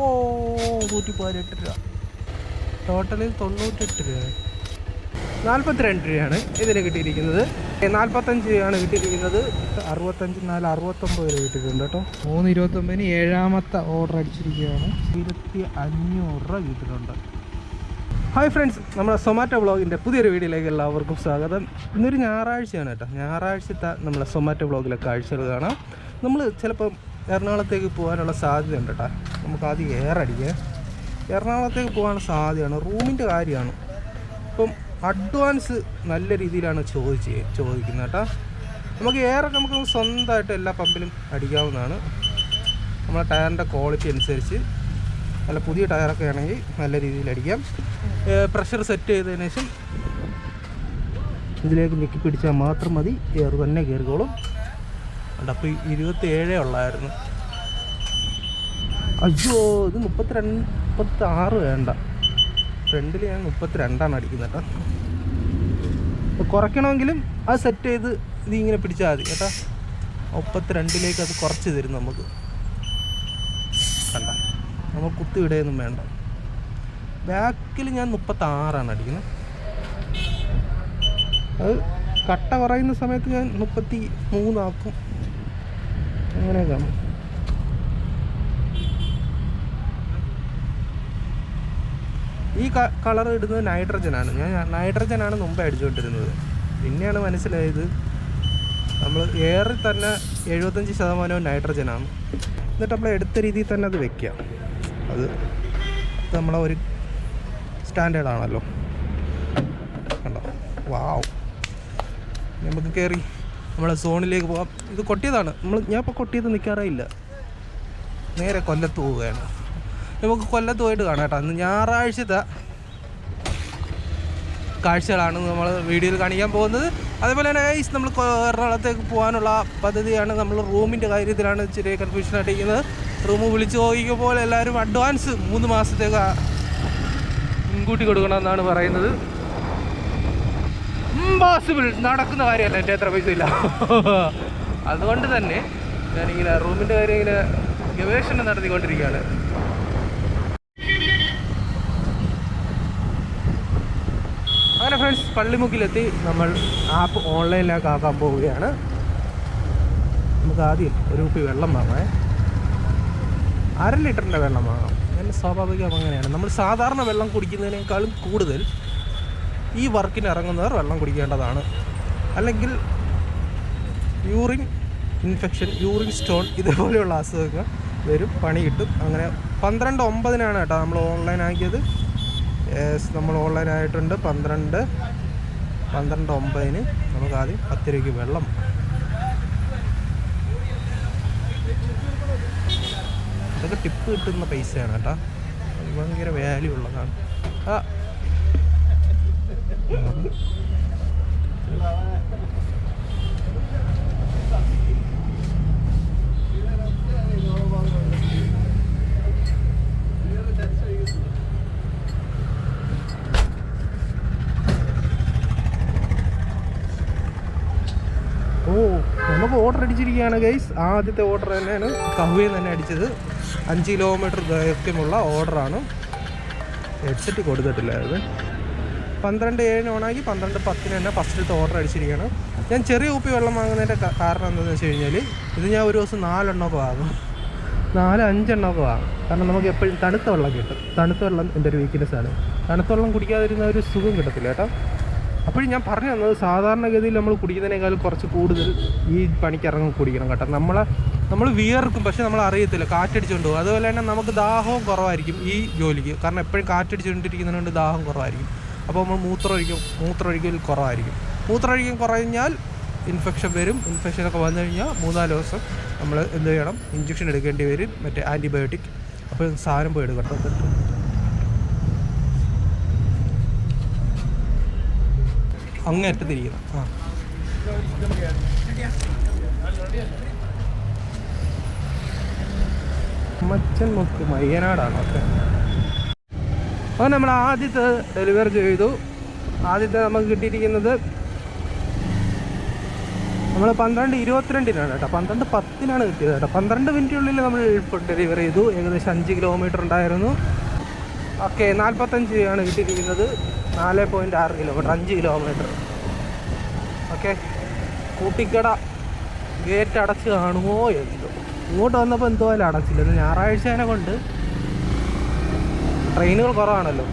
ഓ നൂറ്റി പതിനെട്ട് രൂപ ടോട്ടലിൽ തൊണ്ണൂറ്റെട്ട് രൂപ. നാൽപ്പത്തിരണ്ട് രൂപയാണ് ഇതിന് കിട്ടിയിരിക്കുന്നത്. നാൽപ്പത്തഞ്ച് രൂപയാണ് കിട്ടിയിരിക്കുന്നത്. അറുപത്തഞ്ച് നാല് അറുപത്തൊമ്പത് രൂപ കിട്ടിയിട്ടുണ്ട് കേട്ടോ. മൂന്ന് ഇരുപത്തൊമ്പതിന് ഏഴാമത്തെ ഓർഡർ അടിച്ചിരിക്കുകയാണ്. ഇരുപത്തി അഞ്ഞൂറ് രൂപ കിട്ടിയിട്ടുണ്ട്. ഹായ് ഫ്രണ്ട്സ് നമ്മുടെ സൊമാറ്റോ ബ്ലോഗിന്റെ പുതിയൊരു വീഡിയോയിലേക്ക് എല്ലാവർക്കും സ്വാഗതം. ഇന്നൊരു ഞായറാഴ്ചയാണ് കേട്ടോ. ഞായറാഴ്ചത്തെ നമ്മുടെ സൊമാറ്റോ ബ്ലോഗിലെ കാഴ്ചകൾ കാണാം. നമ്മൾ ചിലപ്പം എറണാകുളത്തേക്ക് പോകാനുള്ള സാധ്യത ഉണ്ട് കേട്ടോ നമുക്ക് ആദ്യം എയർ അടിക്കാം എറണാകുളത്തേക്ക് പോകാനുള്ള സാധ്യതയാണ്. റൂമിന്റെ കാര്യമാണ്. ഇപ്പം അഡ്വാൻസ് നല്ല രീതിയിലാണ് ചോദിച്ച് ചോദിക്കുന്നത് കേട്ടോ. നമുക്ക് എയറൊക്കെ നമുക്ക് സ്വന്തമായിട്ട് എല്ലാ പമ്പിലും അടിക്കാവുന്നതാണ്. നമ്മളെ ടയറിന്റെ ക്വാളിറ്റി അനുസരിച്ച് നല്ല പുതിയ ടയറൊക്കെ ആണെങ്കിൽ നല്ല രീതിയിൽ അടിക്കാം. പ്രഷർ സെറ്റ് ചെയ്തതിന് ശേഷം ഇതിലേക്ക് ഞെക്കി പിടിച്ചാൽ മാത്രം മതി. എയർ തന്നെ കയറിക്കോളും. അപ്പോൾ ഇരുപത്തി ഏഴേ ഉള്ളായിരുന്നു. അയ്യോ ഇത് മുപ്പത്തിരണ്ട് മുപ്പത്തി ആറ് വേണ്ട. ഫ്രണ്ടിൽ ഞാൻ മുപ്പത്തിരണ്ടാണ് അടിക്കുന്നത് കേട്ടോ. അപ്പോൾ കുറയ്ക്കണമെങ്കിലും അത് സെറ്റ് ചെയ്ത് ഇത് ഇങ്ങനെ പിടിച്ചാൽ മതി കേട്ടോ. മുപ്പത്തിരണ്ടിലേക്ക് അത് കുറച്ച് തരും നമുക്ക്. കണ്ട നമ്മൾ കുത്തി ഇടയൊന്നും വേണ്ട. ബാക്കിൽ ഞാൻ മുപ്പത്താറാണ് അടിക്കുന്നത്. അത് കട്ട കുറയുന്ന സമയത്ത് ഞാൻ മുപ്പത്തി മൂന്നാക്കും അങ്ങനെയൊക്കെയാണ് ഈ കളർ ഇടുന്നത് നൈട്രജനാണ്. ഞാൻ നൈട്രജനാണ് മുമ്പേ അടിച്ചുകൊണ്ടിരുന്നത്. പിന്നെയാണ് മനസ്സിലായത് നമ്മൾ ഏറെ തന്നെ എഴുപത്തഞ്ച് ശതമാനവും നൈട്രജനാണ്. എന്നിട്ട് നമ്മൾ എടുത്ത രീതിയിൽ തന്നെ അത് വെക്കുക. അത് അത് നമ്മളെ ഒരു സ്റ്റാൻഡേർഡാണല്ലോ. കണ്ടോ? വാവ്. നമുക്ക് കയറി നമ്മളെ സോണിലേക്ക് പോകാം. ഇത് കൊട്ടിയതാണ്. നമ്മൾ ഞാൻ ഇപ്പോൾ കൊട്ടിയത് നിൽക്കാറേയില്ല നേരെ കൊല്ലത്ത് പോവുകയാണ്. നമുക്ക് കൊല്ലത്ത് പോയിട്ട് കാണാം കേട്ടോ. അന്ന് ഞായറാഴ്ചത്തെ കാഴ്ചകളാണ് നമ്മൾ വീഡിയോയിൽ കാണിക്കാൻ പോകുന്നത്. അതേപോലെ തന്നെ ഗൈസ് നമ്മൾ എറണാകുളത്തേക്ക് പോകാനുള്ള പദ്ധതിയാണ് നമ്മൾ റൂമിന്റെ കാര്യത്തിലാണ് ചെറിയ കൺഫ്യൂഷൻ അടിക്കുന്നത് റൂം വിളിച്ച് ചോദിക്കുമ്പോൾ എല്ലാവരും അഡ്വാൻസ് മൂന്ന് മാസത്തേക്ക് മുൻകൂട്ടി കൊടുക്കണമെന്നാണ് പറയുന്നത്. ഇമ്പോസിബിൾ നടക്കുന്ന കാര്യമല്ല. എന്റെ അത്ര പൈസ ഇല്ല. അതുകൊണ്ട് തന്നെ ഞാനിങ്ങനെ റൂമിന്റെ കാര്യം ഇങ്ങനെ ഗവേഷണം നടത്തിക്കൊണ്ടിരിക്കുകയാണ്. അങ്ങനെ ഫ്രണ്ട്സ് പള്ളിമുക്കിലെത്തി. നമ്മൾ ആപ്പ് ഓൺലൈനിലേക്ക് ആക്കാൻ പോവുകയാണ്. നമുക്ക് ആദ്യം ഒരു കുപ്പി വെള്ളം വാങ്ങാം അര ലിറ്ററിന്റെ വെള്ളം വാങ്ങാം അങ്ങനെ സ്വാഭാവികം അങ്ങനെയാണ്. നമ്മൾ സാധാരണ വെള്ളം കുടിക്കുന്നതിനേക്കാളും കൂടുതൽ ഈ വർക്കിന് ഇറങ്ങുന്നവർ വെള്ളം കുടിക്കേണ്ടതാണ്. അല്ലെങ്കിൽ യൂറിൻ ഇൻഫെക്ഷൻ യൂറിൻ സ്റ്റോൺ ഇതുപോലെയുള്ള അസുഖങ്ങൾ വരും പണി കിട്ടും. അങ്ങനെ പന്ത്രണ്ട് ഒമ്പതിനാണ് കേട്ടോ നമ്മൾ ഓൺലൈൻ ആക്കിയത്. നമ്മൾ ഓൺലൈൻ ആയിട്ടുണ്ട്. പന്ത്രണ്ട് പന്ത്രണ്ട് ഒമ്പതിന് നമുക്ക് ആദ്യം പത്ത് രൂപയ്ക്ക് വെള്ളം. ഇതൊക്കെ ടിപ്പ് കിട്ടുന്ന പൈസയാണ് കേട്ടോ. ഭയങ്കര വാല്യൂ ഉള്ളതാണ്. ആ നമുക്ക് ഓർഡർ അടിച്ചിരിക്കുകയാണ് ഗൈസ് ആദ്യത്തെ ഓർഡർ തന്നെയാണ്. കഹുവയിൽ തന്നെ അടിച്ചത്. അഞ്ച് കിലോമീറ്റർ ദൈർഘ്യമുള്ള ഓർഡറാണ് ഹെഡ്സെറ്റ് കൊടുത്തിട്ടില്ലായിരുന്നു. പന്ത്രണ്ട് ഏഴിന് ഓണാക്കി പന്ത്രണ്ട് പത്തിന് തന്നെ ഫസ്റ്റിലത്തെ ഓർഡർ അടിച്ചിരിക്കുകയാണ്. ഞാൻ ചെറിയ കുപ്പി വെള്ളം വാങ്ങുന്നതിന്റെ കാരണം എന്താണെന്ന് വെച്ച് കഴിഞ്ഞാൽ ഇത് ഞാൻ ഒരു ദിവസം നാലെണ്ണമൊക്കെ വാങ്ങും. നാല് അഞ്ചെണ്ണമൊക്കെ വാങ്ങും. കാരണം നമുക്ക് എപ്പോഴും തണുത്ത വെള്ളം കിട്ടും. തണുത്ത വെള്ളം എന്റെ ഒരു വീക്ക്നെസ് ആണ്. തണുത്ത വെള്ളം കുടിക്കാതിരുന്ന ഒരു സുഖം കിട്ടത്തില്ല കേട്ടോ. അപ്പോഴും ഞാൻ പറഞ്ഞു തന്നത് സാധാരണഗതിയിൽ നമ്മൾ കുടിക്കുന്നതിനേക്കാൾ കുറച്ച് കൂടുതൽ ഈ പണിക്ക് ഇറങ്ങി കുടിക്കണം കേട്ടോ. നമ്മളെ നമ്മൾ വിയർക്കും പക്ഷെ നമ്മൾ അറിയത്തില്ല. കാറ്റടിച്ചുകൊണ്ട് പോകും. അതുപോലെ തന്നെ നമുക്ക് ദാഹവും കുറവായിരിക്കും ഈ ജോലിക്ക്. കാരണം എപ്പോഴും കാറ്റടിച്ചുകൊണ്ടിരിക്കുന്നതുകൊണ്ട് ദാഹം കുറവായിരിക്കും. അപ്പോൾ നമ്മൾ മൂത്രമൊഴിക്കും മൂത്രമൊഴിക്കൽ കുറവായിരിക്കും. മൂത്രമൊഴിക്കൽ കുറഞ്ഞാൽ ഇൻഫെക്ഷൻ വരും. ഇൻഫെക്ഷനൊക്കെ വന്നു കഴിഞ്ഞാൽ മൂന്നാൽ ദിവസം നമ്മൾ എന്ത് ചെയ്യണം? ഇഞ്ചക്ഷൻ എടുക്കേണ്ടി വരും. മറ്റേ ആന്റിബയോട്ടിക് അപ്പോൾ സാധനം പോയി എടുക്കണം. അങ്ങേറ്റത്തിരിക്കണം ആ. മച്ചൻ മുക്ക് മയ്യനാടാണ് ഒക്കെ. അപ്പോൾ നമ്മൾ ആദ്യത്തെ ഡെലിവർ ചെയ്തു. ആദ്യത്തെ നമുക്ക് കിട്ടിയിരിക്കുന്നത് നമ്മൾ പന്ത്രണ്ട് ഇരുപത്തിരണ്ടിനാണ് കേട്ടോ. പന്ത്രണ്ട് പത്തിനാണ് കിട്ടിയത് കേട്ടോ. പന്ത്രണ്ട് മിനിറ്റിനുള്ളിൽ നമ്മൾ ഫുഡ് ഡെലിവറി ചെയ്തു. ഏകദേശം അഞ്ച് കിലോമീറ്റർ ഉണ്ടായിരുന്നു. ഓക്കെ നാൽപ്പത്തഞ്ച് ആണ് കിട്ടിയിരിക്കുന്നത്. നാല് പോയിന്റ് ആറ് കിലോമീറ്റർ അഞ്ച് കിലോമീറ്റർ ഓക്കെ കൂട്ടിക്കട ഗേറ്റ് അടച്ച് കാണുമോ എന്തോ ഇങ്ങോട്ട് വന്നപ്പോൾ എന്തുപോലെ അടച്ചില്ല. ഇന്ന് ഞായറാഴ്ചേനെ കൊണ്ട് ട്രെയിനുകൾ കുറവാണല്ലോ.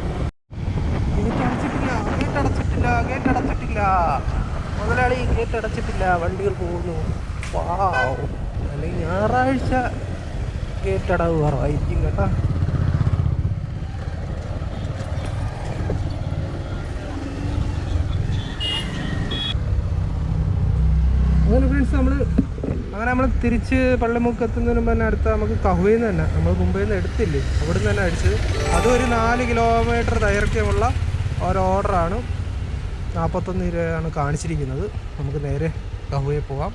ഗേറ്റ് അടച്ചിട്ടില്ല അടച്ചിട്ടില്ല മുതലാളി ഗേറ്റ് അടച്ചിട്ടില്ല വണ്ടികൾ പോകുന്നു. അല്ലെങ്കിൽ ഞായറാഴ്ച ഗേറ്റ് അടവ് കുറവായിരിക്കും കേട്ടോ അങ്ങനെ ഫ്രണ്ട്സ് നമ്മൾ അങ്ങനെ നമ്മൾ തിരിച്ച് പള്ളിമുക്ക് എത്തുന്നതിന് മുമ്പ് തന്നെ അടുത്ത നമുക്ക് കഹുവയിൽ നിന്ന് തന്നെ നമ്മൾ മുംബൈയിൽ നിന്ന് എടുത്തില്ലേ അവിടെ നിന്ന് തന്നെ അടിച്ചത്. അതും ഒരു നാല് കിലോമീറ്റർ ദൈർഘ്യമുള്ള ഒരു ഓർഡറാണ്. നാൽപ്പത്തൊന്ന് രൂപയാണ് കാണിച്ചിരിക്കുന്നത്. നമുക്ക് നേരെ കഹുവയിൽ പോവാം.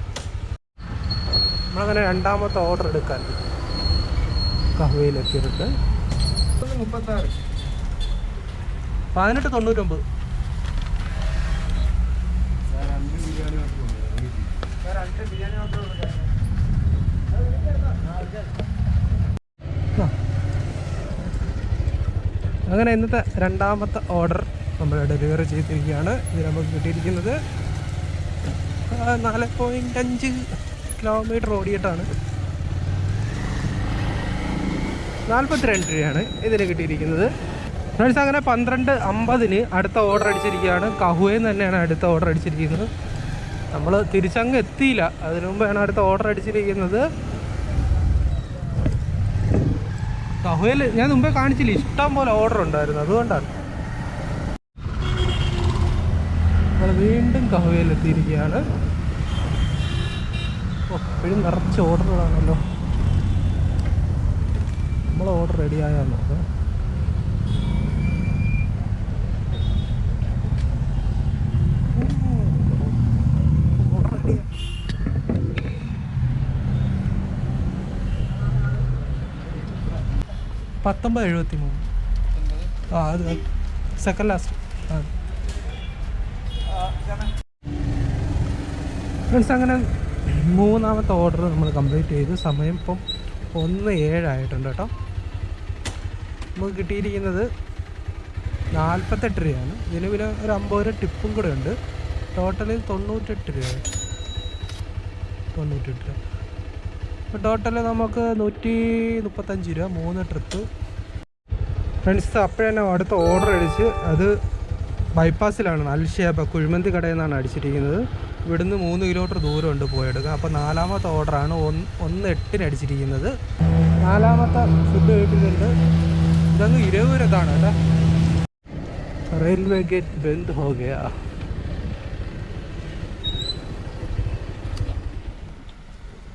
നമ്മളങ്ങനെ രണ്ടാമത്തെ ഓർഡർ എടുക്കാൻ കഹുവയിൽ എത്തിയിട്ടുണ്ട് മുപ്പത്താറ്. പതിനെട്ട് തൊണ്ണൂറ്റൊമ്പത്. അങ്ങനെ ഇന്നത്തെ രണ്ടാമത്തെ ഓർഡർ നമ്മൾ ഡെലിവറി ചെയ്തിരിക്കുകയാണ്. ഇത് നമുക്ക് കിട്ടിയിരിക്കുന്നത് നാല് പോയിന്റ് അഞ്ച് കിലോമീറ്റർ ഓടിയിട്ടാണ്. നാൽപ്പത്തിരണ്ട് രൂപയാണ് ഇതിന് കിട്ടിയിരിക്കുന്നത്. ഫ്രണ്ട്സ് അങ്ങനെ പന്ത്രണ്ട് അമ്പതിന് അടുത്ത ഓർഡർ അടിച്ചിരിക്കുകയാണ്. കഹുവയിൽ തന്നെയാണ് അടുത്ത ഓർഡർ അടിച്ചിരിക്കുന്നത്. നമ്മൾ തിരിച്ചങ്ങ് എത്തിയില്ല. അതിനു മുമ്പാണ് അടുത്ത ഓർഡർ അടിച്ചിരിക്കുന്നത്. കഹുവയിൽ ഞാൻ മുമ്പേ കാണിച്ചില്ല? ഇഷ്ടം പോലെ ഓർഡർ ഉണ്ടായിരുന്നു. അതുകൊണ്ടാണ്. നമ്മൾ വീണ്ടും കഹുവയിൽ എത്തിയിരിക്കുകയാണ്. എപ്പോഴും നിറച്ച് ഓർഡറുകളാണല്ലോ നമ്മൾ ഓർഡർ റെഡി ആയാൽ നോക്കാം ഓർഡർ റെഡിയാ പത്തൊമ്പത് എഴുപത്തി മൂന്ന് ആ അത് സെക്കൻഡ് ലാസ്റ്റ് ആ. ഫ്രണ്ട്സ് അങ്ങനെ മൂന്നാമത്തെ ഓർഡർ നമ്മൾ കംപ്ലീറ്റ് ചെയ്തു. സമയം ഇപ്പം ഒന്ന് ഏഴായിട്ടുണ്ട് കേട്ടോ. നമുക്ക് കിട്ടിയിരിക്കുന്നത് നാൽപ്പത്തെട്ട് രൂപയാണ്. ഇതിന് പിന്നെ ഒരു അമ്പത് രൂപ ടിപ്പും കൂടെ ഉണ്ട്. ടോട്ടലിൽ തൊണ്ണൂറ്റെട്ട് രൂപ. തൊണ്ണൂറ്റെട്ട് രൂപ. ടോട്ടൽ നമുക്ക് നൂറ്റി മുപ്പത്തഞ്ച് രൂപ മൂന്ന് ട്രിപ്പ് ഫ്രണ്ട്സ് അപ്പോഴന്നെ അടുത്ത ഓർഡർ അടിച്ച് അത് ബൈപ്പാസിലാണ് അൽഷേബ കുഴിമന്തി കടയിൽ നിന്നാണ് അടിച്ചിരിക്കുന്നത്. ഇവിടുന്ന് മൂന്ന് കിലോമീറ്റർ ദൂരമുണ്ട് പോയെടുക്കുക അപ്പോൾ നാലാമത്തെ ഓർഡറാണ് ഒന്ന് ഒന്ന് എട്ടിന് അടിച്ചിരിക്കുന്നത്. നാലാമത്തെ ഫുഡ് കഴിക്കുന്നുണ്ട്. ഇതങ്ങ് ഇരുപതാണ് കേട്ടോ. റെയിൽവേ ഗേറ്റ് ബന്ദ് ഹോ ഗയാ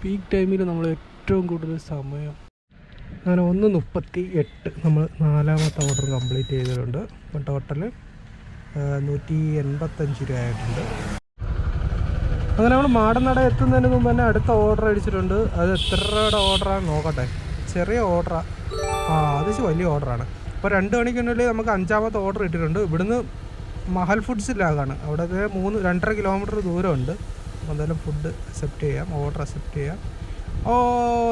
പീക്ക് ടൈമിൽ നമ്മൾ ഏറ്റവും കൂടുതൽ സമയം അങ്ങനെ ഒന്ന് മുപ്പത്തി എട്ട് നമ്മൾ നാലാമത്തെ ഓർഡർ കംപ്ലീറ്റ് ചെയ്തിട്ടുണ്ട് അപ്പം ടോട്ടൽ നൂറ്റി എൺപത്തഞ്ച് രൂപ ആയിട്ടുണ്ട് അങ്ങനെ നമ്മൾ മാടനട എത്തുന്നതിന് മുമ്പ് തന്നെ അടുത്ത ഓർഡർ അടിച്ചിട്ടുണ്ട്. അത് എത്ര രൂപയുടെ ഓർഡറാണ് നോക്കട്ടെ. ചെറിയ ഓർഡറാണ് ആ. അത് വലിയ ഓർഡറാണ് അപ്പോൾ രണ്ട് മണിക്കുള്ളിൽ നമുക്ക് അഞ്ചാമത്തെ ഓർഡർ ഇട്ടിട്ടുണ്ട്. ഇവിടുന്ന് മഹൽ ഫുഡ്സിലാകാണ് അവിടെ മൂന്ന് രണ്ടര കിലോമീറ്റർ ദൂരമുണ്ട്. എന്തായാലും ഫുഡ് അക്സെപ്റ്റ് ചെയ്യാം ഓർഡർ അക്സെപ്റ്റ് ചെയ്യാം. ഓ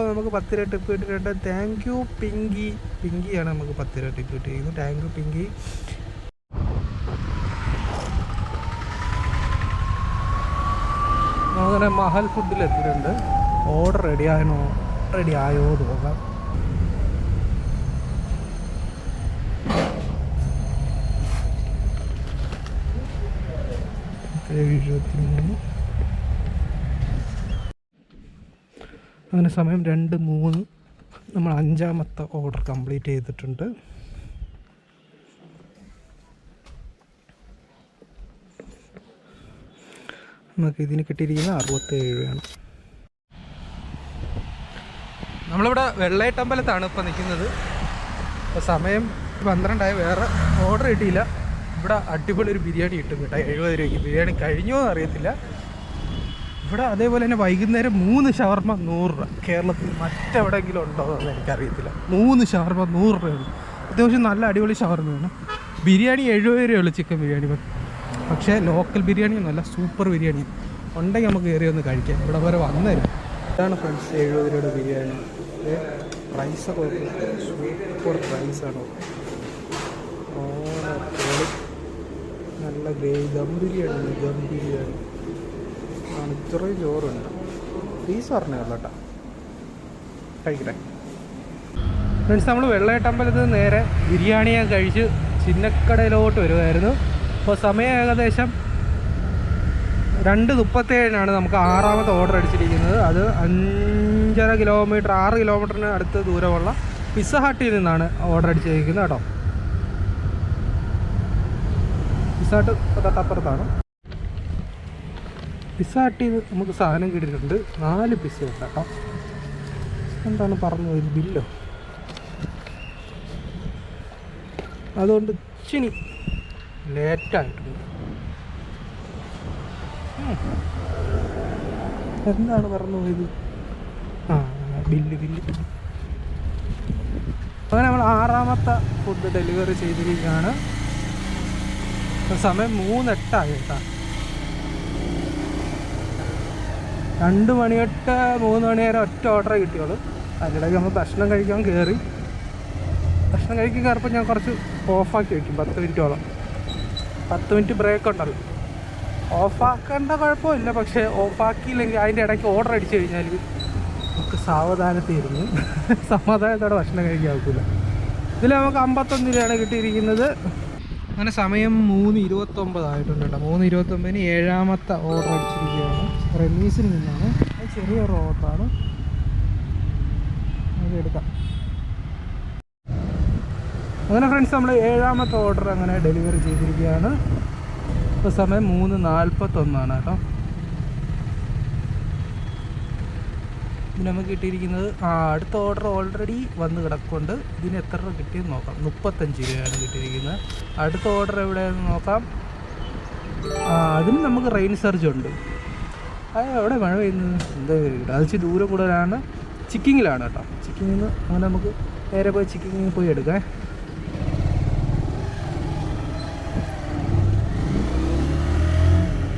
നമുക്ക് പത്ത് രൂപ ടിപ്പ് കിട്ടിയിട്ടുണ്ട് താങ്ക് യു പിങ്കി പിങ്കിയാണ് നമുക്ക് പത്ത് രൂപ ടിപ്പ് കിട്ടിയിരിക്കുന്നത് താങ്ക് യു പിങ്കി അങ്ങനെ മഹൽ ഫുഡിൽ എത്തിയിട്ടുണ്ട്. ഓർഡർ റെഡി ആയോ റെഡി ആയോ തോന്നാം എഴുപത്തി മൂന്ന് അങ്ങനെ സമയം രണ്ട് മൂന്ന്. നമ്മൾ അഞ്ചാമത്തെ ഓർഡർ കംപ്ലീറ്റ് ചെയ്തിട്ടുണ്ട്. നമുക്ക് ഇതിന് കിട്ടിയിരിക്കുന്നത് അറുപത്തേഴ് രൂപയാണ് നമ്മളിവിടെ വെള്ളയട്ടമ്പലത്താണ് ഇപ്പോൾ നിൽക്കുന്നത്. ഇപ്പോൾ സമയം പന്ത്രണ്ടായി. വേറെ ഓർഡർ കിട്ടിയില്ല. ഇവിടെ അടിപൊളി ഒരു ബിരിയാണി കിട്ടും കേട്ടോ. എഴുപത് രൂപയ്ക്ക്. ബിരിയാണി കഴിഞ്ഞോ എന്ന് അറിയത്തില്ല. ഇവിടെ അതേപോലെ തന്നെ വൈകുന്നേരം മൂന്ന് ഷവർമ നൂറ് രൂപ. കേരളത്തിൽ മറ്റെവിടെയെങ്കിലും ഉണ്ടോ എന്ന് എനിക്കറിയത്തില്ല. മൂന്ന് ഷവർമ നൂറ് രൂപയാണ് അത്യാവശ്യം നല്ല അടിപൊളി ഷവർമയാണ് ബിരിയാണി എഴുപത് രൂപയുള്ളൂ ചിക്കൻ ബിരിയാണി. പക്ഷേ ലോക്കൽ ബിരിയാണി ഒന്നുമല്ല സൂപ്പർ ബിരിയാണി ഉണ്ടെങ്കിൽ നമുക്ക് കയറി ഒന്ന് കഴിക്കാം. ഇവിടെ വരെ വന്നുതരും ഇതാണ് ഫ്രണ്ട്സ് എഴുപത് രൂപയുടെ ബിരിയാണി. റൈസൊക്കെ സൂപ്പർ റൈസാണ് നല്ല ഗ്രേ ദം ബിരിയാണി ദം ബിരിയാണി. ഇത്രയും ചോറുണ്ട്. പീസ് പറഞ്ഞേ ഉള്ളൂ കേട്ടോ കഴിക്കട്ടെ. ഫ്രണ്ട്സ് നമ്മൾ വെള്ളയട്ടമ്പലത്ത് നിന്ന് നേരെ ബിരിയാണി ഞാൻ കഴിച്ച് ചിന്നക്കടയിലോട്ട് വരുമായിരുന്നു അപ്പോൾ സമയം ഏകദേശം രണ്ട് മുപ്പത്തേഴിനാണ് നമുക്ക് ആറാമത്തെ ഓർഡർ അടിച്ചിരിക്കുന്നത്. അത് അഞ്ചര കിലോമീറ്റർ ആറ് കിലോമീറ്ററിന് അടുത്ത് ദൂരമുള്ള പിസ്സ ഹട്ടിൽ നിന്നാണ് ഓർഡർ അടിച്ചിരിക്കുന്നത് കേട്ടോ. പിസ്സ ഹട്ട് തൊട്ടപ്പുറത്താണ് പിസ്സ ഹട്ടിൽ നമുക്ക് സാധനം കിട്ടിയിട്ടുണ്ട്. നാല് പിസ്സ ഉണ്ട് കേട്ടോ. എന്താണ് പറഞ്ഞത്? ബില്ലോ. അതുകൊണ്ട് ഇച്ചിരി ലേറ്റായിട്ടുണ്ട്. എന്താണ് പറഞ്ഞു പോയത് ആ ബില്ല് ബില്ല്. അങ്ങനെ നമ്മൾ ആറാമത്തെ ഫുഡ് ഡെലിവറി ചെയ്തിരിക്കുകയാണ്. സമയം മൂന്നെട്ടായി കേട്ടോ. രണ്ട് മണി തൊട്ട് മൂന്ന് മണി വരെ ഒറ്റ ഓർഡറേ കിട്ടിയുള്ളൂ. അതിനിടയ്ക്ക് നമ്മൾ ഭക്ഷണം കഴിക്കാൻ കയറി ഭക്ഷണം കഴിക്കാൻ കയറപ്പോൾ ഞാൻ കുറച്ച് ഓഫാക്കി വയ്ക്കും പത്ത് മിനിറ്റോളം പത്ത് മിനിറ്റ് ബ്രേക്ക് ഉണ്ടല്ലോ. ഓഫാക്കേണ്ട കുഴപ്പമില്ല പക്ഷേ ഓഫാക്കിയില്ലെങ്കിൽ അതിന്റെ ഇടയ്ക്ക് ഓർഡർ അടിച്ചു കഴിഞ്ഞാൽ നമുക്ക് സാവധാനത്തിരുന്ന് സമാധാനത്തോടെ ഭക്ഷണം കഴിക്കാൻ ഒക്കില്ല. ഇതിൽ നമുക്ക് അമ്പത്തൊന്ന് രൂപയാണ് കിട്ടിയിരിക്കുന്നത്. അങ്ങനെ സമയം മൂന്ന് ഇരുപത്തൊമ്പതായിട്ടുണ്ട് കേട്ടോ. മൂന്ന് ഇരുപത്തൊമ്പതിന് ഏഴാമത്തെ ഓർഡർ അടിച്ചിരിക്കുകയാണ്. റെമീസിൽ നിന്നാണ്. ചെറിയ റോട്ടാണ് അത് എടുക്കാം. അങ്ങനെ ഫ്രണ്ട്സ് നമ്മൾ ഏഴാമത്തെ ഓർഡർ അങ്ങനെ ഡെലിവറി ചെയ്തിരിക്കുകയാണ്. ഇപ്പോൾ സമയം മൂന്ന് നാൽപ്പത്തൊന്നാണ് കേട്ടോ. ഇതിന് നമുക്ക് കിട്ടിയിരിക്കുന്നത് ആ അടുത്ത ഓർഡർ ഓൾറെഡി വന്ന് കിടക്കുന്നുണ്ട് ഇതിന് എത്ര രൂപ കിട്ടിയെന്ന് നോക്കാം. മുപ്പത്തഞ്ച് രൂപയാണ് കിട്ടിയിരിക്കുന്നത്. അടുത്ത ഓർഡർ എവിടെയാണെന്ന് നോക്കാം. അതിന് നമുക്ക് റെയിൻ സർജ് ഉണ്ട്. അത് എവിടെ മഴ പെയ്യുന്നത്? എന്താ ഇച്ചിരി ദൂരം കൂടുതലാണ് ചിക്കിങ്ങിലാണ് കേട്ടോ. ചിക്കിങ്ങിൽ നിന്ന് അങ്ങനെ നമുക്ക് നേരെ പോയി ചിക്കിങ്ങിൽ പോയി എടുക്കാം.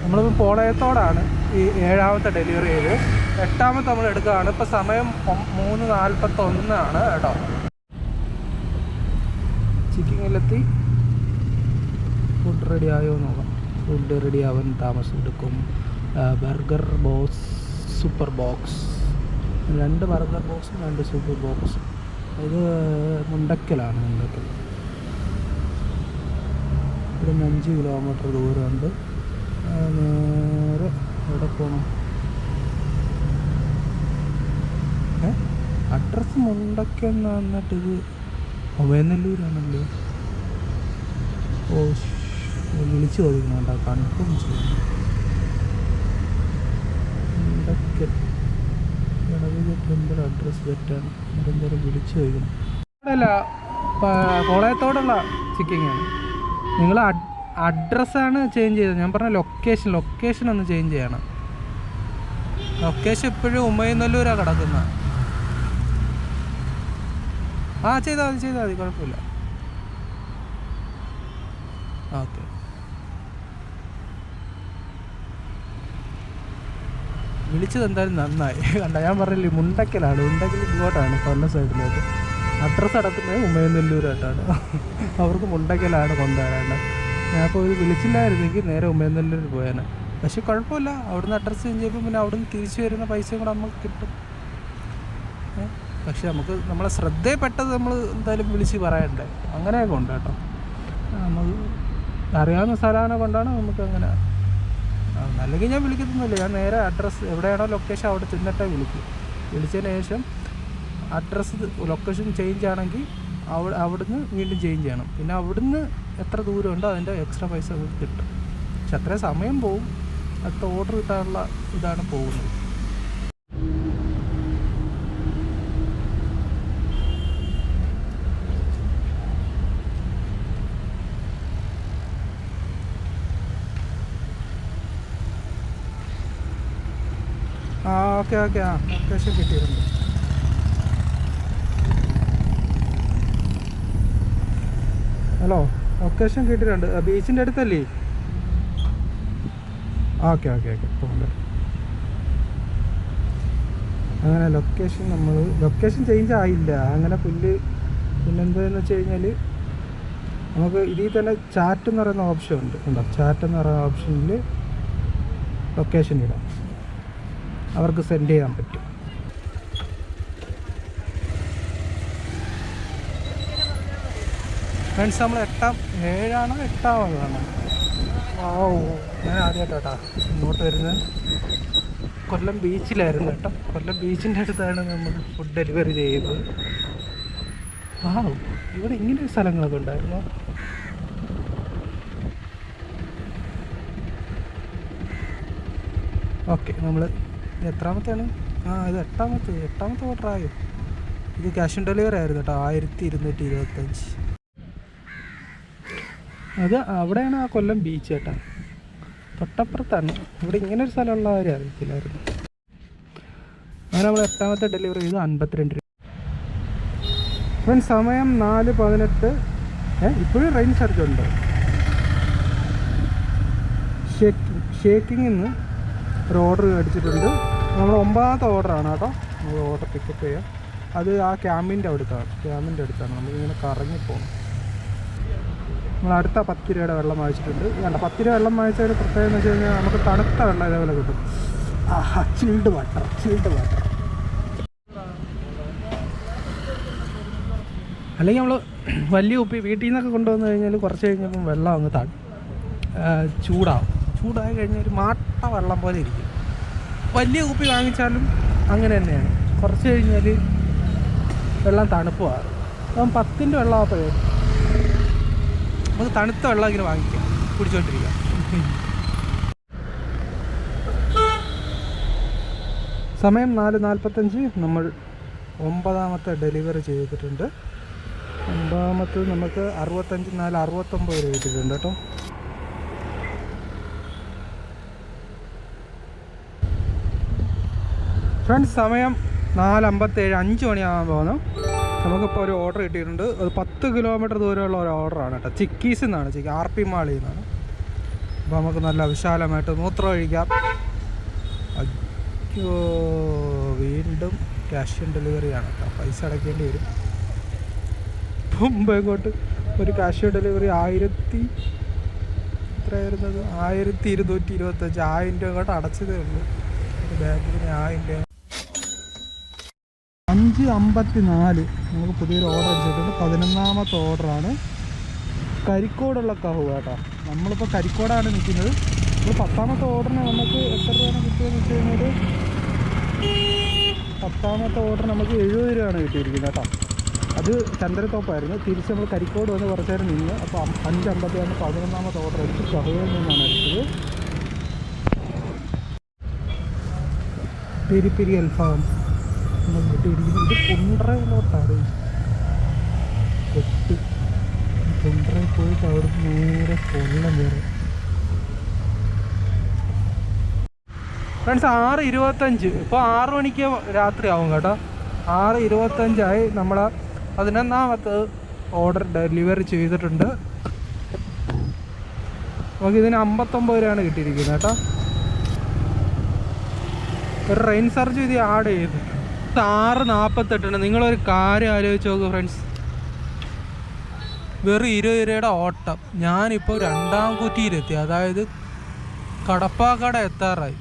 നമ്മളിപ്പോൾ പോളയത്തോടാണ് ഈ ഏഴാമത്തെ ഡെലിവറി ചെയ്ത് എട്ടാമത്തെ നമ്മൾ എടുക്കുകയാണ്. ഇപ്പോൾ സമയം മൂന്ന് നാൽപ്പത്തൊന്നാണ് കേട്ടോ. ചിക്കിങ്ങിലെത്തി. ഫുഡ് റെഡി ആയോ നോക്കാം. ഫുഡ് റെഡി ആവാൻ താമസം എടുക്കും ബർഗർ ബോക്സ് സൂപ്പർ ബോക്സ് രണ്ട് ബർഗർ ബോക്സും രണ്ട് സൂപ്പർ ബോക്സും ഇത് മുണ്ടക്കലാണ് മുണ്ടക്കൽ. ഇവിടെ നിന്ന് അഞ്ച് കിലോമീറ്റർ ദൂരമുണ്ട്. നേരെ എവിടെ പോകണം അഡ്രസ്സ് അഡ്രസ്സ് മുണ്ടക്കെന്ന് പറഞ്ഞിട്ട് ഇത് ഒവേനല്ലൂരാണല്ലോ ഓ. വിളിച്ചു ചോദിക്കണം കേട്ടോ കൺഫേം ചെയ്യണം. മുണ്ടക്കൽ ഗണപതി ടെമ്പിൾ അഡ്രസ്സ് തെറ്റാണ്. നിരന്തരം വിളിച്ചു ചോദിക്കണം അല്ല കോളയത്തോടുള്ള ചിക്കിങ്ങാണ് നിങ്ങൾ അഡ്രസ്സാണ് ചേഞ്ച് ചെയ്തത്. ഞാൻ പറഞ്ഞ ലൊക്കേഷൻ ലൊക്കേഷൻ ഒന്ന് ചേഞ്ച് ചെയ്യണം. ലൊക്കേഷൻ ഇപ്പോഴും ഉമ്മയനല്ലൂരാണ് കിടക്കുന്നത് ആ ചെയ്താൽ മതി ചെയ്താൽ മതി. കുഴപ്പമില്ല ഓക്കെ വിളിച്ചത് എന്തായാലും നന്നായി. കണ്ട ഞാൻ പറഞ്ഞില്ലേ മുണ്ടക്കലാണ്. മുണ്ടക്കൽ ഇങ്ങോട്ടാണ് കൊല്ലം സൈഡിലോട്ട്. അഡ്രസ്സ് അടക്കുന്നത് ഉമ്മയനെല്ലൂരായിട്ടാണ് അവർക്ക് മുണ്ടക്കലാണ് കൊണ്ടുവരാണ്ട്. ഞാൻ അപ്പോൾ ഇത് വിളിച്ചില്ലായിരുന്നെങ്കിൽ നേരെ ഉമ്മയനെല്ലൂർ പോയാണ് പക്ഷെ കുഴപ്പമില്ല. അവിടുന്ന് അഡ്രസ്സ് ചേഞ്ച് ചെയ്യുമ്പോൾ പിന്നെ അവിടുന്ന് തിരിച്ചു വരുന്ന പൈസയും കൂടെ നമുക്ക് കിട്ടും? പക്ഷെ നമുക്ക് നമ്മളെ ശ്രദ്ധയിൽപ്പെട്ടത് നമ്മൾ എന്തായാലും വിളിച്ച് പറയണ്ടേ? അങ്ങനെയൊക്കെ ഉണ്ട് കേട്ടോ. നമ്മൾ അറിയാവുന്ന സ്ഥലമാണ് കൊണ്ടാണ് നമുക്ക് അങ്ങനെ അല്ലെങ്കിൽ ഞാൻ വിളിക്കത്തൊന്നുമില്ല. ഞാൻ നേരെ അഡ്രസ്സ് എവിടെയാണോ ലൊക്കേഷൻ അവിടെ ചെന്നിട്ടേ വിളിക്കും വിളിച്ചതിന് ശേഷം അഡ്രസ്സ് ലൊക്കേഷൻ ചേഞ്ച് ആണെങ്കിൽ അവിടെ അവിടുന്ന് വീണ്ടും ചേഞ്ച് ചെയ്യണം. പിന്നെ അവിടുന്ന് എത്ര ദൂരമുണ്ടോ അതിന്റെ എക്സ്ട്രാ പൈസ കിട്ടും. പക്ഷെ അത്രയും സമയം പോവും. അടുത്ത ഓർഡർ കിട്ടാനുള്ള ഇതാണ് പോകുന്നത്. ആ ഓക്കെ ഓക്കെ. ആ ലൊക്കേഷൻ കിട്ടിയിട്ടുണ്ട്. ഹലോ ലൊക്കേഷൻ കിട്ടിയിട്ടുണ്ട്. ബീച്ചിന്റെ അടുത്തല്ലേ? Okay okay okay. പോകണ്ട അങ്ങനെ ലൊക്കേഷൻ നമ്മൾ ലൊക്കേഷൻ ചേഞ്ച് ആയില്ല. അങ്ങനെ പുല്ല് പിന്നെന്താന്ന് വെച്ച് കഴിഞ്ഞാൽ നമുക്ക് ഇതിൽ തന്നെ ചാറ്റ് എന്ന് പറയുന്ന ഓപ്ഷൻ ഉണ്ട്. ഉണ്ടോ ചാറ്റ് എന്ന് പറയുന്ന ഓപ്ഷനിൽ ലൊക്കേഷൻ ഇടാം. അവർക്ക് സെൻഡ് ചെയ്യാൻ പറ്റും. ഫ്രണ്ട്സ് നമ്മൾ എട്ടാം ഏഴാണോ എട്ടാമതാണ്? ഓ ഞാൻ ആദ്യമായിട്ടാ ഇങ്ങോട്ട് വരുന്നത്. കൊല്ലം ബീച്ചിലായിരുന്നു കേട്ടോ. കൊല്ലം ബീച്ചിന്റെ അടുത്താണ് നമ്മൾ ഫുഡ് ഡെലിവറി ചെയ്തത് ആ ഇവിടെ ഇങ്ങനെ സ്ഥലങ്ങളൊക്കെ ഉണ്ടായിരുന്നു? ഓക്കെ നമ്മൾ എത്രാമത്തെയാണ് ആ ഇത് എട്ടാമത്തെ എട്ടാമത്തെ ഓർഡർ ആയോ? ഇത് ക്യാഷ് ഓൺ ഡെലിവറി ആയിരുന്നു കേട്ടോ ആയിരത്തി ഇരുന്നൂറ്റി ഇരുപത്തഞ്ച് അത് അവിടെയാണ് ആ കൊല്ലം ബീച്ച് കേട്ടോ. തൊട്ടപ്പുറത്താണ്. ഇവിടെ ഇങ്ങനെ ഒരു സ്ഥലമുള്ള കാര്യം അറിയത്തില്ലായിരുന്നു. അങ്ങനെ നമ്മൾ എട്ടാമത്തെ ഡെലിവറി ചെയ്ത് അൻപത്തിരണ്ട് രൂപ. ഇപ്പം സമയം നാല് പതിനെട്ട്. ഏ ഇപ്പോഴും റെയിൻ സർജ് ഉണ്ട്? ഷേക്കിംഗ് ഷേക്കിങ്ങിൽ നിന്ന് ഒരു ഓർഡർ അടിച്ചിട്ടുണ്ട് നമ്മൾ ഒമ്പതാമത്തെ ഓർഡറാണ് കേട്ടോ. നമ്മൾ ഓർഡർ പിക്കപ്പ് ചെയ്യാം. അത് ആ ക്യാമ്പിന്റെ അടുത്താണ്. ക്യാമ്പിന്റെ അടുത്താണ്. നമുക്കിങ്ങനെ കറങ്ങി പോകണം നമ്മൾ അടുത്ത പത്ത് രൂപയുടെ വെള്ളം വാങ്ങിച്ചിട്ടുണ്ട്. വേണ്ട പത്ത് രൂപ വെള്ളം വാങ്ങിച്ചതിന് പ്രത്യേകത എന്ന് വെച്ച് കഴിഞ്ഞാൽ നമുക്ക് തണുത്ത വെള്ളം ഇതേപോലെ കിട്ടും. ആ ചിൽഡ് വാട്ടർ ചിൽഡ് വാട്ടർ അല്ലെങ്കിൽ നമ്മൾ വലിയ ഉപ്പി വീട്ടിൽ നിന്നൊക്കെ കൊണ്ടുവന്ന് കഴിഞ്ഞാൽ കുറച്ച് കഴിഞ്ഞപ്പം വെള്ളം അങ്ങ് താഴും ചൂടാവും. ചൂടായി കഴിഞ്ഞാൽ ഒരു മാട്ട വെള്ളം പോലെ ഇരിക്കും. വലിയ കുപ്പി വാങ്ങിച്ചാലും അങ്ങനെ തന്നെയാണ്. കുറച്ച് കഴിഞ്ഞാൽ വെള്ളം തണുപ്പ് അപ്പം പത്തിന്റെ വെള്ളമാകുമ്പോഴേ നമുക്ക് തണുത്ത വെള്ളം ഇങ്ങനെ വാങ്ങിക്കാം. കുടിച്ചോണ്ടിരിക്കാം. സമയം നാല് നാൽപ്പത്തഞ്ച് നമ്മൾ ഒമ്പതാമത്തെ ഡെലിവറി ചെയ്തിട്ടുണ്ട്. ഒമ്പതാമത്തെ നമുക്ക് അറുപത്തഞ്ച് നാല് അറുപത്തൊമ്പത് രൂപ കിട്ടിയിട്ടുണ്ട് കേട്ടോ. ഫ്രണ്ട്സ് സമയം നാല് അമ്പത്തേഴ് അഞ്ച് മണിയാകാൻ പോകുന്നു. നമുക്കിപ്പോൾ ഒരു ഓർഡർ കിട്ടിയിട്ടുണ്ട്. അത് പത്ത് കിലോമീറ്റർ ദൂരമുള്ള ഒരു ഓർഡറാണ് കേട്ടോ. ചിക്കീസ് നിന്നാണ് ചിക്കി ആർ പി മാളിൽ നിന്നാണ്. അപ്പോൾ നമുക്ക് നല്ല വിശാലമായിട്ട് മൂത്രം ഒഴിക്കാം. അയ്യോ വീണ്ടും ക്യാഷ് ഓൺ ഡെലിവറിയാണ് കേട്ടോ. പൈസ അടയ്ക്കേണ്ടി വരും. മുമ്പ് ഇങ്ങോട്ട് ഒരു ക്യാഷ് ഓൺ ഡെലിവറി ആയിരത്തി എത്രയായിരുന്നത് ആയിരത്തി ഇരുന്നൂറ്റി ഇരുപത്തഞ്ച്. ആയിരം രൂപ ഇങ്ങോട്ട് അടച്ചതേ ഉള്ളൂ. ബാങ്കിന് ആയിരം രൂപ അഞ്ച് അമ്പത്തി നാല് നമുക്ക് പുതിയൊരു ഓർഡർ അടിച്ചിട്ടുണ്ട്. പതിനൊന്നാമത്തെ ഓർഡറാണ് കരിക്കോടുള്ള കഹു കേട്ടോ. നമ്മളിപ്പോൾ കരിക്കോടാണ് നിൽക്കുന്നത്. ഇപ്പോൾ പത്താമത്തെ ഓർഡറിന് നമുക്ക് എത്ര രൂപയാണ് കിട്ടിയതെന്ന് വെച്ച് കഴിഞ്ഞാൽ പത്താമത്തെ ഓർഡർ നമുക്ക് എഴുപത് രൂപയാണ് കിട്ടിയിരിക്കുന്നത് കേട്ടോ. അത് ചന്ദ്രത്തോപ്പായിരുന്നു. തിരിച്ച് നമ്മൾ കരിക്കോട് വന്ന് കുറച്ച് നേരം നിന്ന് അപ്പോൾ അഞ്ച് അമ്പത്തിയാണ് പതിനൊന്നാമത്തെ ഓർഡർ അടിച്ച് കഹുവിൽ നിന്നാണ് അടിച്ചത്. പെരി അൽഫാം. നമ്മൾ കിട്ടിയിരിക്കുന്നത് ഇത് കുണ്ട്രയിലോട്ടാണ് കൊട്ട് കുണ്ട്രയിൽ പോയിട്ട് അവിടെ നേരെ കൊല്ലം കയറി. ഫ്രണ്ട്സ് ആറ് ഇരുപത്തഞ്ച്. ഇപ്പോൾ ആറ് മണിക്ക് രാത്രി ആവും കേട്ടോ. ആറ് ഇരുപത്തഞ്ചായി നമ്മൾ പതിനൊന്നാമത്തെ ഓർഡർ ഡെലിവറി ചെയ്തിട്ടുണ്ട്. നമുക്കിതിന് അമ്പത്തൊമ്പത് രൂപയാണ് കിട്ടിയിരിക്കുന്നത് കേട്ടോ. ഒരു റെയിൻ സർജ് ഇത് ആഡ് ചെയ്തു ആറ് നാൽപ്പത്തെട്ടുണ്ട് നിങ്ങളൊരു കാര്യം ആലോചിച്ച് നോക്ക് ഫ്രണ്ട്സ് വെറും ഇരുപത് രൂപയുടെ ഓട്ടം. ഞാനിപ്പോൾ രണ്ടാം കുറ്റിയിലെത്തി. അതായത് കടപ്പാക്കട എത്താറായി.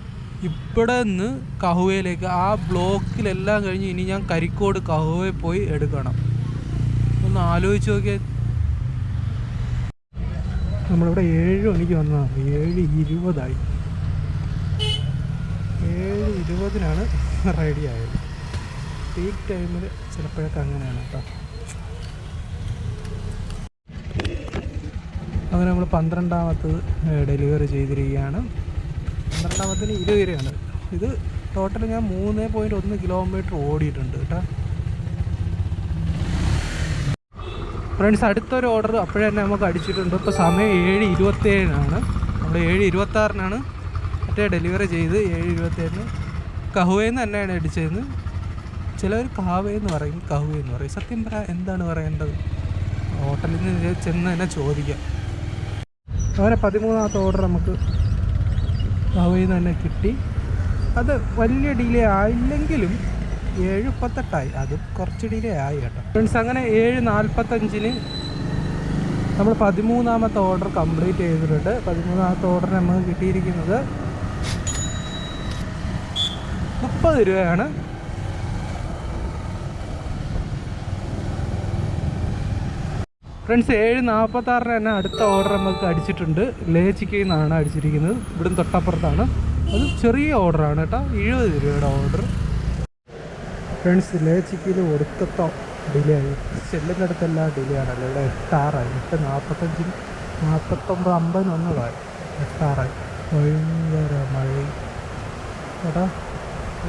ഇവിടെ നിന്ന് കഹുവയിലേക്ക് ആ ബ്ലോക്കിലെല്ലാം കഴിഞ്ഞ് ഇനി ഞാൻ കരിക്കോട് കഹുവയിൽ പോയി എടുക്കണം. ഒന്ന് ആലോചിച്ച് നോക്കിയാൽ നമ്മളിവിടെ ഏഴ് മണിക്ക് വന്നതാണ്. ഏഴ് ഇരുപതായി. ഏഴ് ഇരുപതിനാണ് റെഡി ആയത്. പീക്ക് ടൈമിൽ ചിലപ്പോഴൊക്കെ അങ്ങനെയാണ് കേട്ടോ അങ്ങനെ നമ്മൾ പന്ത്രണ്ടാമത്തത് ഡെലിവറി ചെയ്തിരിക്കുകയാണ്. പന്ത്രണ്ടാമത്തിന് ഇരുപത് രൂപയാണ് ഇത് ടോട്ടൽ ഞാൻ മൂന്ന് പോയിന്റ് ഒന്ന് കിലോമീറ്റർ ഓടിയിട്ടുണ്ട് കേട്ടോ ഫ്രണ്ട്സ് അടുത്തൊരു ഓർഡർ അപ്പോഴേ തന്നെ നമുക്ക് അടിച്ചിട്ടുണ്ട്. ഇപ്പോൾ സമയം ഏഴ് ഇരുപത്തേഴിനാണ് നമ്മൾ ഏഴ് ഇരുപത്താറിനാണ് മറ്റേ ഡെലിവറി ചെയ്ത് ഏഴ് ഇരുപത്തേഴിന് കഹുവയെന്ന് തന്നെയാണ് അടിച്ചതെന്ന് ചിലവർ കാവയെന്ന് പറയും കഹുവയെന്ന് പറയും. സത്യം പറ എന്താണ് പറയേണ്ടത്? ഹോട്ടലിൽ നിന്ന് ചെന്ന് തന്നെ ചോദിക്കാം. അങ്ങനെ പതിമൂന്നാമത്തെ ഓർഡർ നമുക്ക് കഹുവയിൽ നിന്ന് തന്നെ കിട്ടി. അത് വലിയ ഡിലേ ആയില്ലെങ്കിലും ഏഴ് മുപ്പത്തെട്ടായി അത് കുറച്ച് ഡിലേ ആയി കേട്ടോ. ഫ്രണ്ട്സ് അങ്ങനെ ഏഴ് നാൽപ്പത്തഞ്ചിന് നമ്മൾ പതിമൂന്നാമത്തെ ഓർഡർ കംപ്ലീറ്റ് ചെയ്തിട്ടുണ്ട്. പതിമൂന്നാമത്തെ ഓർഡർ നമുക്ക് കിട്ടിയിരിക്കുന്നത് മുപ്പത് രൂപയാണ്. ഫ്രണ്ട്സ് ഏഴ് നാൽപ്പത്തി ആറിന് തന്നെ അടുത്ത ഓർഡർ നമുക്ക് അടിച്ചിട്ടുണ്ട്. ലേച്ചിക്കയിൽ നിന്നാണ് അടിച്ചിരിക്കുന്നത്. ഇവിടുന്ന് തൊട്ടപ്പുറത്താണ്. അത് ചെറിയ ഓർഡറാണ് കേട്ടോ. എഴുപത് രൂപയുടെ ഓർഡർ ഫ്രണ്ട്സ് ലേച്ചിക്കയിൽ ഒടുക്കത്തോ ഡിലേ ആയി ചെല്ലുന്നിടത്തെല്ലാം ഡിലേ ആണല്ലോ ഇവിടെ എട്ടാറായി. എട്ട് നാൽപ്പത്തഞ്ചിന് നാൽപ്പത്തൊമ്പത് അമ്പതിന് ഒന്നതായി. എട്ടാറായി. ഭയങ്കര മഴയും. ചേട്ടാ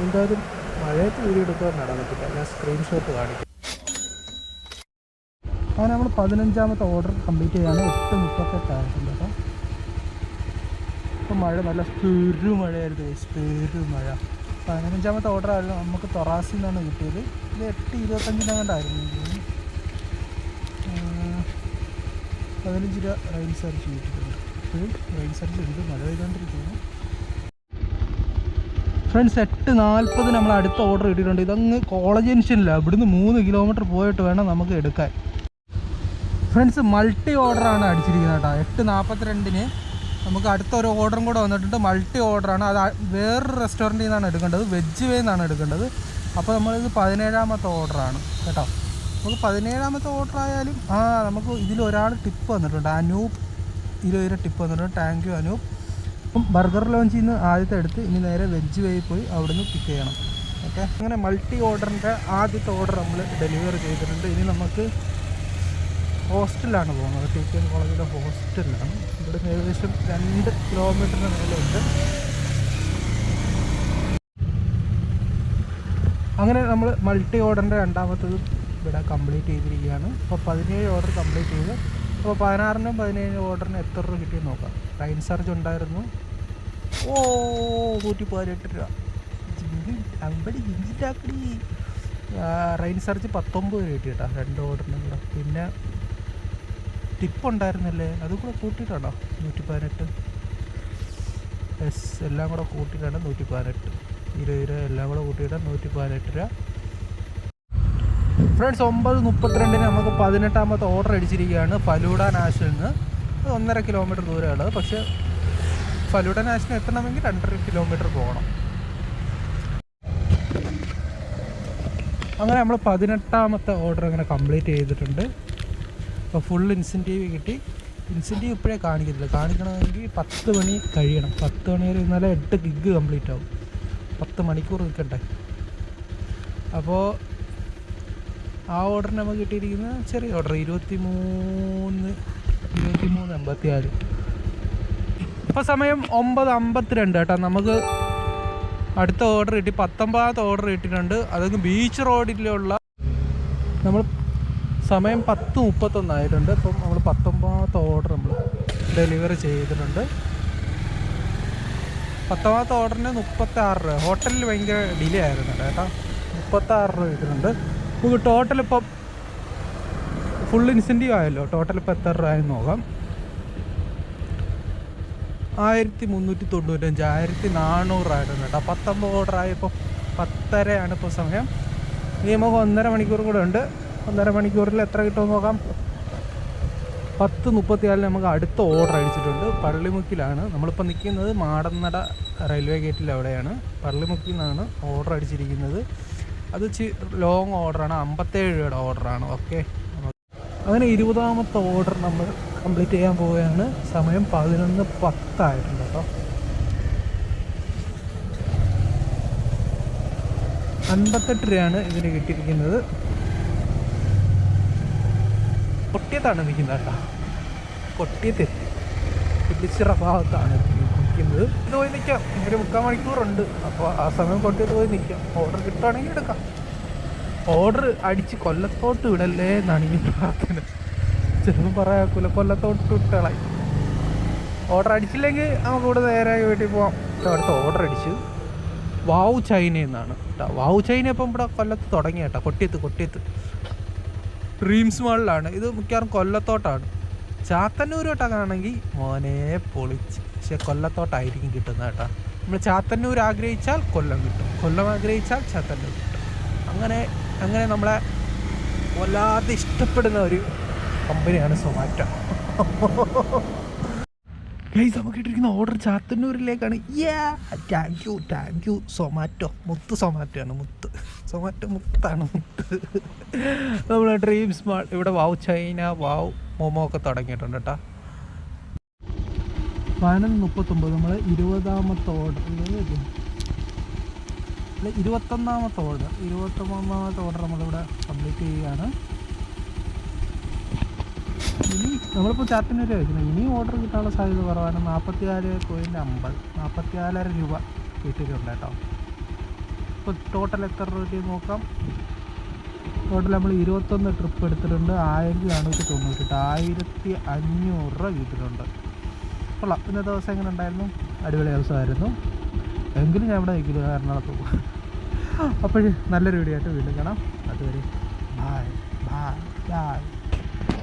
എന്തായാലും മഴയത്ത് വീഡിയോ എടുക്കാൻ നടന്നിട്ടില്ല. ഞാൻ സ്ക്രീൻഷോട്ട് കാണിക്കും. അങ്ങനെ നമ്മൾ പതിനഞ്ചാമത്തെ ഓർഡർ കംപ്ലീറ്റ് ചെയ്യാണ്. എട്ട് മുപ്പത്തെട്ടായിട്ടുണ്ട് കേട്ടോ. ഇപ്പം മഴ നല്ല പെരു മഴയായിരുന്നു. പെരു മഴ. പതിനഞ്ചാമത്തെ ഓർഡർ ആയിരുന്നു. നമുക്ക് തൊറാസിൽ നിന്നാണ് കിട്ടിയത്. ഇത് എട്ട് ഇരുപത്തഞ്ചിനങ്ങണ്ടായിരുന്നു പതിനഞ്ച് രൂപ റെയിൽ സർച്ച് കിട്ടിയിട്ടുണ്ട്. ഇപ്പോഴും റെയിൽ സർച്ച് ഉണ്ട്. മഴ പെയ്തുകൊണ്ടിരിക്കുന്നു ഫ്രണ്ട്സ് എട്ട് നാൽപ്പത് നമ്മൾ അടുത്ത ഓർഡർ ഇട്ടിട്ടുണ്ട് ഇതങ്ങ് കോളേജ് ജംഗ്ഷനില്ല ഇവിടുന്ന് മൂന്ന് കിലോമീറ്റർ പോയിട്ട് വേണം നമുക്ക് എടുക്കാൻ. ഫ്രണ്ട്സ് മൾട്ടി ഓർഡറാണ് അടിച്ചിരിക്കുന്നത് കേട്ടോ. എട്ട് നാൽപ്പത്തിരണ്ടിന് നമുക്ക് അടുത്ത ഒരു ഓർഡറും കൂടെ വന്നിട്ടുണ്ട്. മൾട്ടി ഓർഡറാണ് അത് വേറൊരു റെസ്റ്റോറന്റിൽ നിന്നാണ് എടുക്കേണ്ടത്. വെജ് വേ നിന്നാണ് എടുക്കേണ്ടത്. അപ്പോൾ നമ്മളിത് പതിനേഴാമത്തെ ഓർഡറാണ് കേട്ടോ. നമുക്ക് പതിനേഴാമത്തെ ഓർഡർ ആയാലും ആ നമുക്ക് ഇതിൽ ഒരാൾ ടിപ്പ് വന്നിട്ടുണ്ട്. അനൂപ് ഇരുപത് ടിപ്പ് വന്നിട്ടുണ്ട്. Thank you Anoop. അപ്പം ബർഗർ ലോഞ്ചിൽ നിന്ന് ആദ്യത്തെ എടുത്ത് ഇനി നേരെ വെജ് വേയിൽ പോയി അവിടെ നിന്ന് പിക്ക് ചെയ്യണം. ഓക്കെ അങ്ങനെ മൾട്ടി ഓർഡറിന്റെ ആദ്യത്തെ ഓർഡർ നമ്മൾ ഡെലിവറി ചെയ്തിട്ടുണ്ട്. ഇനി നമുക്ക് ഹോസ്റ്റലിലാണ് പോകുന്നത്. ടി കെ എം കോളേജിലെ ഹോസ്റ്റലിലാണ്. ഇവിടുന്ന് ഏകദേശം രണ്ട് കിലോമീറ്ററിന് മേലുണ്ട് അങ്ങനെ നമ്മൾ മൾട്ടി ഓർഡറിന്റെ രണ്ടാമത്തത് ഇവിടെ കംപ്ലീറ്റ് ചെയ്തിരിക്കുകയാണ്. അപ്പോൾ പതിനേഴ് ഓർഡർ കംപ്ലീറ്റ് ചെയ്ത്. അപ്പോൾ പതിനാറിനും പതിനേഴ് ഓർഡറിന് എത്ര രൂപ കിട്ടിയെന്ന് നോക്കാം. ട്രെയിൻ ചാർജ് ഉണ്ടായിരുന്നു. ഓ നൂറ്റി പതിനെട്ട് രൂപ. ജിങ്കി അമ്പടി ജിഞ്ചിട്ടാക്കടി റെയിൻ ചാർജ് പത്തൊമ്പത് രൂപ കിട്ടി കേട്ടോ. രണ്ട് ഓർഡറിനും കൂടെ. പിന്നെ ടിപ്പ് ഉണ്ടായിരുന്നല്ലേ അതും കൂടെ കൂട്ടിയിട്ടാണോ നൂറ്റി പതിനെട്ട് എസ് എല്ലാം കൂടെ കൂട്ടിയിട്ടാണ് നൂറ്റി പതിനെട്ട് ഇരുപത് രൂപ എല്ലാം കൂടെ കൂട്ടിയിട്ട് നൂറ്റി പതിനെട്ട് രൂപ. ഫ്രണ്ട്സ് ഒമ്പത് മുപ്പത്തിരണ്ടിന് നമുക്ക് പതിനെട്ടാമത്തെ ഓർഡർ അടിച്ചിരിക്കുകയാണ് ഫലൂഡ നാഷനിൽ നിന്ന് അത് ഒന്നര കിലോമീറ്റർ ദൂരമാണ് പക്ഷേ ഫലൂഡ നാഷനിൽ എത്തണമെങ്കിൽ രണ്ടര കിലോമീറ്റർ പോകണം. അങ്ങനെ നമ്മൾ പതിനെട്ടാമത്തെ ഓർഡർ അങ്ങനെ കംപ്ലീറ്റ് ചെയ്തിട്ടുണ്ട്. അപ്പോൾ ഫുൾ ഇൻസെന്റീവ് കിട്ടി. ഇൻസെന്റീവ് ഇപ്പോഴേ കാണിക്കത്തില്ല. കാണിക്കണമെങ്കിൽ പത്ത് മണി കഴിയണം. പത്ത് മണി വരെ ഇന്നലെ എട്ട് ഗിഗ് കംപ്ലീറ്റ് ആവും. പത്ത് മണിക്കൂർ നിൽക്കണ്ടേ? അപ്പോൾ ആ ഓർഡർ നമുക്ക് കിട്ടിയിരിക്കുന്ന ചെറിയ ഓർഡർ ഇരുപത്തി മൂന്ന് ഇരുപത്തി മൂന്ന് എൺപത്തി ആറ് ഇപ്പോൾ സമയം ഒമ്പത് അമ്പത്തിരണ്ട് കേട്ടോ. നമുക്ക് അടുത്ത ഓർഡർ കിട്ടി. പത്തൊമ്പതാമത്തെ ഓർഡർ കിട്ടിയിട്ടുണ്ട്. അതൊക്കെ ബീച്ച് റോഡിലുള്ള നമ്മൾ സമയം പത്ത് മുപ്പത്തൊന്നായിട്ടുണ്ട് ഇപ്പം നമ്മൾ പത്തൊമ്പതാമത്തെ ഓർഡർ നമ്മൾ ഡെലിവറി ചെയ്തിട്ടുണ്ട്. പത്താമത്തെ ഓർഡറിന് മുപ്പത്തി ആറ് രൂപ. ഹോട്ടലിൽ ഭയങ്കര ഡിലേ ആയിരുന്നു കേട്ടോ. മുപ്പത്തി ആറ് രൂപ ഇട്ടിട്ടുണ്ട് നമുക്ക് ടോട്ടൽ ഇപ്പം ഫുൾ ഇൻസെന്റീവ് ആയല്ലോ. ടോട്ടൽ ഇപ്പം എത്ര രൂപ ആയെന്ന് നോക്കാം. ആയിരത്തി മുന്നൂറ്റി തൊണ്ണൂറ്റഞ്ച് ആയിരത്തി നാനൂറായിരുന്നു കേട്ടോ. പത്തൊമ്പത് ഓർഡർ ആയപ്പോൾ പത്തരയാണ് ഇപ്പോൾ സമയം. ഇനി നമുക്ക് ഒന്നര മണിക്കൂർ കൂടെ ഉണ്ട്. ഒന്നര മണിക്കൂറിൽ എത്ര കിട്ടുമെന്ന് നോക്കാം. പത്ത് മുപ്പത്തിനാലിന് നമുക്ക് അടുത്ത ഓർഡർ അടിച്ചിട്ടുണ്ട്. പള്ളിമുക്കിലാണ്. നമ്മളിപ്പോൾ നിൽക്കുന്നത് മാടന്നട റെയിൽവേ ഗേറ്റിൽ അവിടെയാണ്. പള്ളിമുക്കിൽ നിന്നാണ് ഓർഡർ അടിച്ചിരിക്കുന്നത്. അത് ചി ലോങ് ഓർഡറാണ് അമ്പത്തേഴ് രൂപയുടെ ഓർഡറാണ് ഓക്കെ അങ്ങനെ ഇരുപതാമത്തെ ഓർഡർ നമ്മൾ കംപ്ലീറ്റ് ചെയ്യാൻ പോവുകയാണ്. സമയം പതിനൊന്ന് പത്തായിട്ടുണ്ട് കേട്ടോ. അൻപത്തെട്ട് രൂപയാണ് ഇതിന് കിട്ടിയിരിക്കുന്നത്. കൊട്ടിയത്താണ് നിൽക്കുന്നത് കേട്ടോ കൊട്ടിയത്ത് പിടിച്ചിറ ഭാഗത്താണ് നിൽക്കുന്നത് ഇത് പോയി നിൽക്കാം ഒരു മുക്കാൽ മണിക്കൂറുണ്ട്. അപ്പോൾ ആ സമയം കൊട്ടിയത്ത് പോയി നിൽക്കാം ഓർഡർ കിട്ടുകയാണെങ്കിൽ എടുക്കാം. ഓർഡർ അടിച്ച് കൊല്ലത്തോട്ട് വിടല്ലേ എന്നാണ് ഈ പ്രാർത്ഥന. ചിലപ്പോൾ പറയാക്കൂല കൊല്ലത്തോട്ട് വിട്ടളായി. ഓർഡർ അടിച്ചില്ലെങ്കിൽ നമുക്ക് ഇവിടെ നേരെ വീട്ടിൽ പോവാം. അടുത്ത ഓർഡർ അടിച്ച്. വാവു ചൈന എന്നാണ് കേട്ടോ വാവു ചൈന ഇപ്പം ഇവിടെ കൊല്ലത്ത് തുടങ്ങി കേട്ടോ കൊട്ടിയത്ത് കൊട്ടിയത്ത് ഡ്രീംസ് മാളിലാണ് ഇത് മിക്കവാറും കൊല്ലത്തോട്ടാണ്. ചാത്തന്നൂരോട്ടാണെങ്കിൽ മോനെ പൊളിച്ച്. പക്ഷെ കൊല്ലത്തോട്ടായിരിക്കും കിട്ടുന്നത് കേട്ടോ. നമ്മൾ ചാത്തന്നൂർ ആഗ്രഹിച്ചാൽ കൊല്ലം കിട്ടും. കൊല്ലം ആഗ്രഹിച്ചാൽ ചാത്തന്നൂർ കിട്ടും. അങ്ങനെ അങ്ങനെ നമ്മളെ വല്ലാതെ ഇഷ്ടപ്പെടുന്ന ഒരു കമ്പനിയാണ് സൊമാറ്റോ ഗൈസ് നമുക്ക് ഇട്ടിരിക്കുന്ന order ചാത്തന്നൂരിലേക്കാണ് yeah thank you thank you Zomato മുത്ത് സൊമാറ്റോ ആണ് മുത്ത്. സൊമാറ്റോ മുത്താണ് മുത്ത്. നമ്മളെ ഡ്രീം സ്മാർട്ട് ഇവിടെ വാവ് ചൈന വാവ് മോമോ ഒക്കെ തുടങ്ങിയിട്ടുണ്ട് കേട്ടോ പതിനൊന്ന് മുപ്പത്തൊമ്പത് നമ്മൾ ഇരുപതാമത്തെ ഓർഡർ അല്ല ഇരുപത്തൊന്നാമത്തെ ഓർഡർ ഇരുപത്തൊന്നാമത്തെ ഓർഡർ നമ്മളിവിടെ കംപ്ലീറ്റ് ചെയ്യുകയാണ്. ഇനി നമ്മളിപ്പോൾ ഒരു ചോദിക്കുന്നത്. ഇനി ഓർഡർ കിട്ടാനുള്ള സാധ്യത കുറവാണ്. നാൽപ്പത്തി നാല് പോയിന്റ് അമ്പത്. നാൽപ്പത്തി നാലര രൂപ കിട്ടിയിട്ടുണ്ട് കേട്ടോ. ഇപ്പോൾ ടോട്ടൽ എത്ര രൂപ നോക്കാം? ടോട്ടൽ നമ്മൾ ഇരുപത്തൊന്ന് ട്രിപ്പ് എടുത്തിട്ടുണ്ട്. ആയിരത്തി നാനൂറ്റി തൊണ്ണൂറ്റെട്ട് ആയിരത്തി അഞ്ഞൂറ് രൂപ കിട്ടിയിട്ടുണ്ട്. കൊള്ളാം. ഇന്നത്തെ ദിവസം എങ്ങനെ ഉണ്ടായിരുന്നു? അടിപൊളി ദിവസമായിരുന്നു. എങ്കിലും ഞാൻ ഇവിടെ നിൽക്കില്ല. എറണാകുളത്ത് പോകും അപ്പോൾ നല്ലൊരു വീഡിയോ ആയിട്ട് വീണ്ടും കാണാം. അതുവരെ ബായ് ബായ് ബായ്